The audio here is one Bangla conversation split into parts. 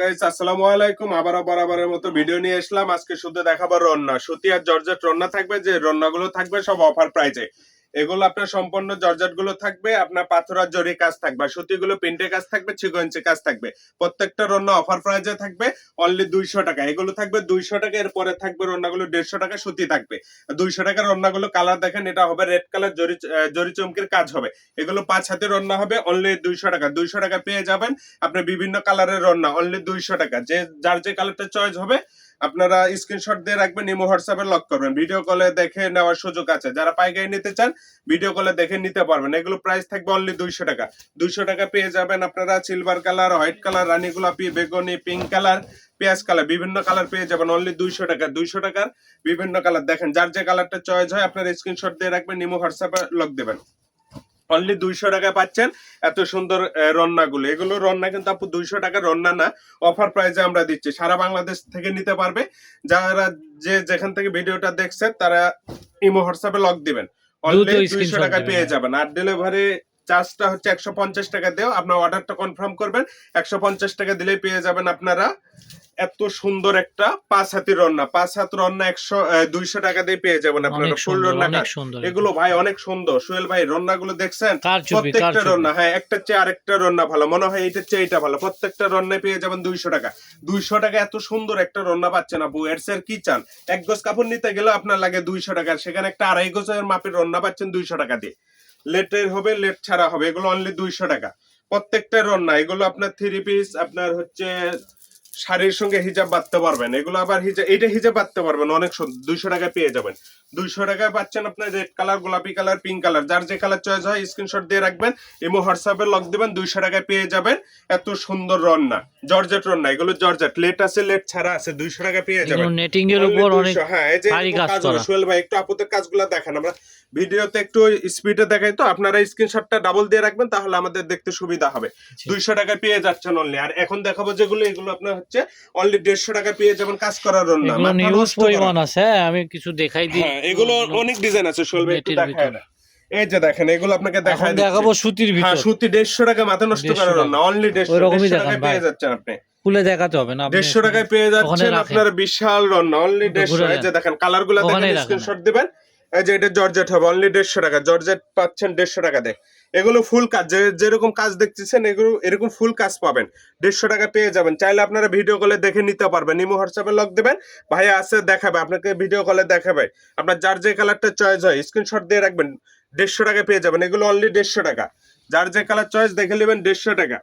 গাইস আসসালামু আলাইকুম। আবারও বরাবরের মতো ভিডিও নিয়ে আসলাম। আজকে শুধু দেখাবো রন্না। সুতি আর জর্জেট রন্না থাকবে, যে রন্নাগুলো থাকবে সব অফার প্রাইজে এগুলো আপনার সম্পূর্ণ জর্জেটগুলো থাকবে, আপনার পাথর, জরি কাজ থাকবে সুতিগুলো প্রিন্টে কাজ থাকবে ছিকো ইঞ্চি কাজ থাকবে। প্রত্যেকটা রন্না অফার প্রাইজে থাকবে অনলি দুইশো টাকা। এগুলো থাকবে দুইশো টাকা, এরপরে থাকবে রন্নাগুলো দেড়শো টাকা, সুতি থাকবে। দুইশো টাকার রন্নাগুলো কালার দেখেন, এটা হবে রেড কালার জরি জরি চমকির কাজ হবে। এগুলো পাঁচ হাতে রন্না হবে অনলি দুইশো টাকা। দুইশো টাকা পেয়ে যাবেন আপনি বিভিন্ন কালারের রন্না অনলি দুইশো টাকা। যে, যার যে কালারটা চয়েস হবে আপনারা স্ক্রিনশট দিয়ে রাখবেন ইমো হোয়াটসঅ্যাপে লক করবেন। ভিডিও কলে দেখে নেওয়ার সুযোগ আছে। যারা পাইকারি নিতে চান ভিডিও কলে দেখে নিতে পারবেন। এগুলো প্রাইস থাকবে অনলি দুইশো টাকা। দুইশো টাকা পেয়ে যাবেন আপনারা সিলভার কালার হোয়াইট কালার রানী গোলাপি, বেগুনি পিঙ্ক কালার পেঁয়াজ কালার বিভিন্ন কালার পেয়ে যাবেন অনলি দুইশো টাকা। দুইশো টাকার বিভিন্ন কালার দেখেন, যার যে কালারটা চয়েস হয়, আপনারা স্ক্রিনশট দিয়ে রাখবেন ইমো হোয়াটসঅ্যাপে লক দেবেন। অনলি দুইশো টাকা পাচ্ছেন এত সুন্দর রন্নাগুলো। এগুলো রন্না কিন্তু আপু দুইশো টাকা রন্না না। অফার প্রাইসে আমরা দিচ্ছি। সারা বাংলাদেশ থেকে নিতে পারবে। যারা যে যেখান থেকে ভিডিওটা দেখছেন তারা ইমো হোয়াটসঅ্যাপে লক দিবেন। অনলি দুইশো টাকা পেয়ে। যাবেন। আর ডেলিভারি চার্জটা হচ্ছে একশো পঞ্চাশ টাকা দেও আপনার অর্ডারটা কনফার্ম করবেন। একশো পঞ্চাশ টাকা দিলেই পেয়ে যাবেন আপনারা। এত সুন্দর একটা পাঁচ হাতি রন্না। পাঁচ হাত রন্না একশো দুইশো টাকা দিয়ে পেয়ে যাবেন আপনারা। ফুল রন্না এগুলো। ভাই অনেক সুন্দর। সোহেল ভাই রান্না গুলো দেখছেন প্রত্যেকটা রন্না হ্যাঁ একটা চেয়ে আরেকটা রন্না ভালো। মনে হয় এইটা চেয়ে এটা ভালো। প্রত্যেকটা রন্নায় পেয়ে যাবেন দুইশো টাকা। দুইশো টাকা এত সুন্দর একটা রন্না পাচ্ছেন আপু। এর স্যার কি চান? এক গজ কাপড় নিতে গেলে আপনার লাগে দুইশো টাকা। সেখানে একটা আড়াই গজের মাপের রন্না পাচ্ছেন দুইশো টাকা দিয়ে। লেটের হবে লেট ছাড়া হবে। এগুলো অনলি দুইশো টাকা। প্রত্যেকটা রন্না এগুলো আপনার থ্রি পিস আপনার হচ্ছে শাড়ির সঙ্গে হিজাব বাঁধতে পারবেন। এগুলো আবার হিজাব এইটা হিজাব বাঁধতে পারবেন অনেক দুইশো টাকায় পেয়ে যাবেন। দুইশো টাকায় পাচ্ছেন আপনার রেড কালার গোলাপি কালার পিঙ্ক কালার যার যে কালার চয়েস হয় স্ক্রিনশট দিয়ে রাখবেন ইমো হোয়াটসঅ্যাপে লক দেবেন দুইশো টাকায় পেয়ে যাবেন। এত সুন্দর রন্না জর্জেট রন্না এগুলো জর্জেট। লেট আছে লেট ছাড়া আছে দুইশো টাকা পেয়ে যাবেন। নেটিং এর উপর অনেক হ্যাঁ এই যে কাজ কাজ হবে। সোহেল ভাই একটু আপুদের কাজগুলো দেখান। আমরা ভিডিওতে একটু স্পিডে দেখাই তো আপনারা স্ক্রিনশটটা ডাবল দিয়ে রাখবেন তাহলে আমাদের দেখতে সুবিধা হবে। দুইশো টাকায় পেয়ে যাচ্ছেন অনলি আর এখন দেখাবো যেগুলো এগুলো আপনার হচ্ছে অনলি দেড়শো টাকা পেয়ে যাবেন কাজ করার এগুলো নিউজ পরিমাণ আছে হ্যাঁ, আমি কিছু দেখাই দিই। হ্যাঁ এগুলো অনেক ডিজাইন আছে ভাই একটু দেখায় না। এই যে দেখেন এগুলো আপনাকে দেখায় দেখাবো। সুতির হ্যাঁ ভিতর সুতি দেড়শো টাকা মাথা নষ্ট 150 করার টাকা। রন্না অনলি দেড়শো ওইরকমই দেড়শো দেখান টাকায় ভাই। পেয়ে যাচ্ছেন আপনি। খুলে দেখাতে হবে না আপনি দেড়শো টাকায় পেয়ে যাচ্ছেন আপনার বিশাল রন্না অনলি একটু দেড়শো ঘুরে এই যে দেখেন কালারগুলা ওখানেই দেখেন। স্ক্রিনশট দিবেন এই যে এটা জর্জেট হবে অনলি দেড়শো টাকা। জর্জেট পাচ্ছেন দেড়শো টাকা এগুলো ফুল কাজ, যে যেরকম কাজ দেখতেছেন, এগুলো, এরকম ফুল কাজ পাবেন। দেড়শো টাকা পেয়ে যাবেন। চাইলে আপনারা ভিডিও কলে দেখে নিতে পারবেন। ইমো হোয়াটসঅ্যাপে লক দেবেন। ভাইয়া আছে, দেখাবে। আপনাকে ভিডিও কলে দেখাবে। আপনার যার যে কালারটা চয়েস হয় স্ক্রিনশট দিয়ে রাখবেন। দেড়শো টাকা পেয়ে যাবেন। এগুলো অনলি দেড়শো টাকা। যার যে কালার চয়েস দেখে নেবেন দেড়শো টাকা।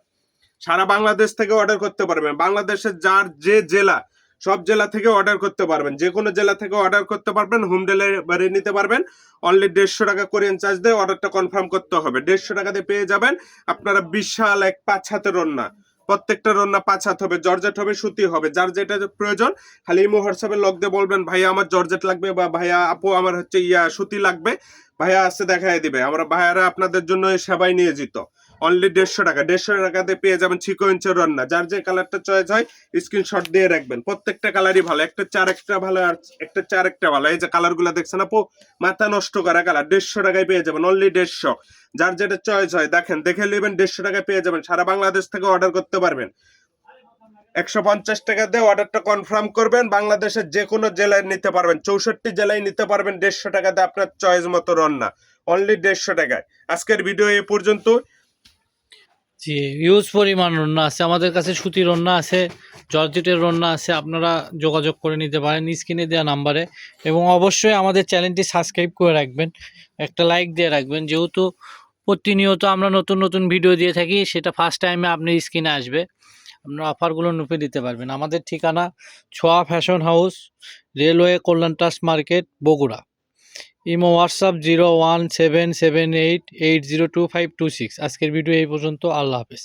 সারা বাংলাদেশ থেকে অর্ডার করতে পারবেন। বাংলাদেশের যার যে জেলা সব জেলা থেকে অর্ডার করতে পারবেন। যে কোনো জেলা থেকে অর্ডার করতে পারবেন হোম ডেলিভারি নিতে পারবেন। অনলি দেড়শো টাকা কোরিয়ান চার্জ দিয়ে অর্ডারটা কনফার্ম করতে হবে। দেড়শো টাকাতে পেয়ে যাবেন, আপনারা বিশাল এক পাঁচ হাতের রন্না। প্রত্যেকটা রন্না পাঁচ হাত হবে, জর্জেট হবে, সুতি হবে, যার যেটা প্রয়োজন। খালি ইমো হোয়াটসঅ্যাপে লক দিয়ে বলবেন, ভাইয়া, আমার জর্জেট লাগবে বা ভাইয়া, আপু, আমার হচ্ছে ইয়া সুতি লাগবে। ভাইয়া আসতে দেখাই দিবে। আমরা ভাইয়ারা আপনাদের জন্য সেবাই নিয়ে যেত অনলি দেড়শো টাকা। দেড়শো টাকাতে পেয়ে যাবেন ইঞ্চের রান্না। যার যে কালারটা চয়েস হয় স্ক্রিনশট দিয়ে রাখবেন। প্রত্যেকটা কালারই ভালো। একটা চার একটা ভালো আর একটা চার একটা ভালো। এই যে কালারগুলা দেখছেন আপু, মাথা নষ্ট করা কালার দেড়শো টাকায় পেয়ে যাবেন অনলি দেড়শো। যার যেটা চয়েস হয়, দেখেন, দেখে নেবেন, দেড়শো টাকায় পেয়ে যাবেন। সারা বাংলাদেশ থেকে অর্ডার করতে পারবেন। একশো পঞ্চাশ টাকা দিয়ে অর্ডারটা কনফার্ম করবেন। বাংলাদেশের যে কোনো জেলায় নিতে পারবেন। চৌষট্টি জেলায় নিতে পারবেন দেড়শো টাকাতে আপনার চয়েস মতো রান্না। অনলি দেড়শো টাকায়। আজকের ভিডিও এ পর্যন্ত। জি ইউজ পরিমাণ রন্না আছে। আমাদের কাছে সুতির রন্না আছে, জর্জেটের রন্না আছে, আপনারা যোগাযোগ করে নিতে পারেন স্ক্রিনে দেওয়া নাম্বারে। এবং অবশ্যই আমাদের চ্যানেলটি সাবস্ক্রাইব করে রাখবেন, একটা লাইক দিয়ে রাখবেন। যেহেতু প্রতিনিয়ত আমরা নতুন নতুন ভিডিও দিয়ে থাকি, সেটা ফার্স্ট টাইমে আপনার স্ক্রিনে আসবে, আপনার অফারগুলো নুপে দিতে পারবেন। আমাদের ঠিকানা Chhoya fashion house railway Kalyan trust market Bogura. Imo WhatsApp zero one seven seven eight eight zero two five two six. আজকের ভিডিও এই পর্যন্ত। আল্লাহ হাফেজ।